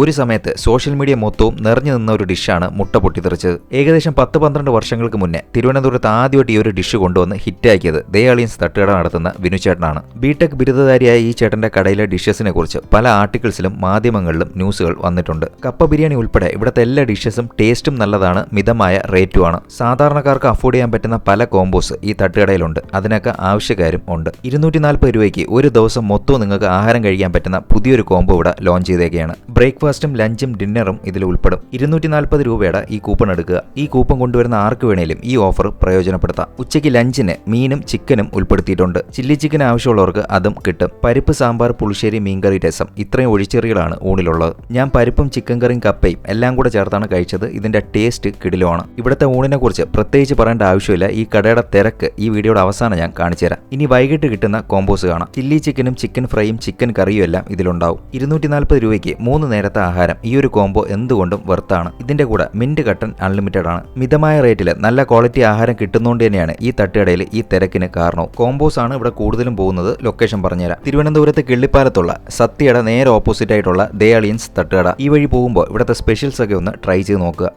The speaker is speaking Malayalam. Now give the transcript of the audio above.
ഒരു സമയത്ത് സോഷ്യൽ മീഡിയ മൊത്തവും നിറഞ്ഞു നിന്ന ഒരു ഡിഷാണ് മുട്ട പൊട്ടിത്തെറിച്ചത്. ഏകദേശം പത്ത് പന്ത്രണ്ട് വർഷങ്ങൾക്ക് മുന്നേ തിരുവനന്തപുരത്ത് ആദ്യമായിട്ട് ഈ ഒരു ഡിഷ് കൊണ്ടുവന്ന് ഹിറ്റാക്കിയത് ദയാളിയൻസ് തട്ടുകട നടത്തുന്ന വിനു ചേട്ടനാണ്. ബിടെക് ബിരുദധാരിയായ ഈ ചേട്ടന്റെ കടയിലെ ഡിഷസിനെ കുറിച്ച് പല ആർട്ടിക്കിൾസിലും മാധ്യമങ്ങളിലും ന്യൂസുകൾ വന്നിട്ടുണ്ട്. കപ്പ ബിരിയാണി ഉൾപ്പെടെ ഇവിടുത്തെ എല്ലാ ഡിഷസും ടേസ്റ്റും നല്ലതാണ് മിതമായ റേറ്റുമാണ് സാധാരണക്കാർക്ക് അഫോർഡ് ചെയ്യാൻ പറ്റുന്ന പല കോംബോസ് ഈ തട്ടുകടയിലുണ്ട്. അതിനൊക്കെ ആവശ്യക്കാരും ഉണ്ട്. ഇരുന്നൂറ്റി നാൽപ്പത് രൂപയ്ക്ക് ഒരു ദിവസം മൊത്തവും നിങ്ങൾക്ക് ആഹാരം കഴിക്കാൻ പറ്റുന്ന പുതിയൊരു കോംബോ ഇവിടെ ലോഞ്ച് ചെയ്തേക്കുകയാണ് ബ്രേക്ക്ഫാസ്റ്റും ലഞ്ചും ഡിന്നറും ഇതിൽ ഉൾപ്പെടും. ഇരുന്നൂറ്റി നാൽപ്പത് രൂപയുടെ ഈ കൂപ്പൺ എടുക്കുക. ഈ കൂപ്പൺ കൊണ്ടുവരുന്ന ആർക്ക് വേണേലും ഈ ഓഫർ പ്രയോജനപ്പെടുത്താം. ഉച്ചയ്ക്ക് ലഞ്ചിന് മീനും ചിക്കനും ഉൾപ്പെടുത്തിയിട്ടുണ്ട്. ചില്ലി ചിക്കൻ ആവശ്യമുള്ളവർക്ക് അതും കിട്ടും. പരിപ്പ് സാമ്പാർ പുളിശ്ശേരി മീൻകറി രസം ഇത്രയും ഒഴിച്ചെറികളാണ് ഊണിലുള്ളത്. ഞാൻ പരിപ്പും ചിക്കൻ കറിയും കപ്പയും എല്ലാം കൂടെ ചേർത്താണ് കഴിച്ചത്. ഇതിന്റെ ടേസ്റ്റ് കിടിലുമാണ്. ഇവിടുത്തെ ഊണിനെ കുറിച്ച് പ്രത്യേകിച്ച് പറയേണ്ട ആവശ്യമില്ല. ഈ കടയുടെ തിരക്ക് ഈ വീഡിയോയുടെ അവസാനം ഞാൻ കാണിച്ചുതരാം ഇനി വൈകിട്ട് കിട്ടുന്ന കോമ്പോസ് കാണാം. ചില്ലി ചിക്കനും ചിക്കൻ ഫ്രൈയും ചിക്കൻ കറിയും എല്ലാം ഇതിലുണ്ടാവും. ഇരുന്നൂറ്റി നാൽപ്പത് രൂപയ്ക്ക് മൂന്ന് നേരത്തെ ആഹാരം. ഈ ഒരു കോംബോ എന്തുകൊണ്ടും വെർത്താണ് ഇതിന്റെ കൂടെ മിന്റ് കട്ടൻ അൺലിമിറ്റഡ് ആണ്. മിതമായ റേറ്റിൽ നല്ല ക്വാളിറ്റി ആഹാരം കിട്ടുന്നതുകൊണ്ട് തന്നെയാണ് ഈ തട്ടുകടയിൽ ഈ തിരക്കിന് കാരണവും കോംബോസ് ആണ് ഇവിടെ കൂടുതലും പോകുന്നത്. ലൊക്കേഷൻ പറഞ്ഞുതരാം. തിരുവനന്തപുരത്ത് കിള്ളിപ്പാലത്തുള്ള സത്യയുടെ നേരെ ഓപ്പോസിറ്റ് ആയിട്ടുള്ള ദയാളിയൻസ് തട്ടുകട. ഈ വഴി പോകുമ്പോൾ ഇവിടുത്തെ സ്പെഷ്യൽസ് ഒക്കെ ഒന്ന് ട്രൈ ചെയ്ത് നോക്കുക.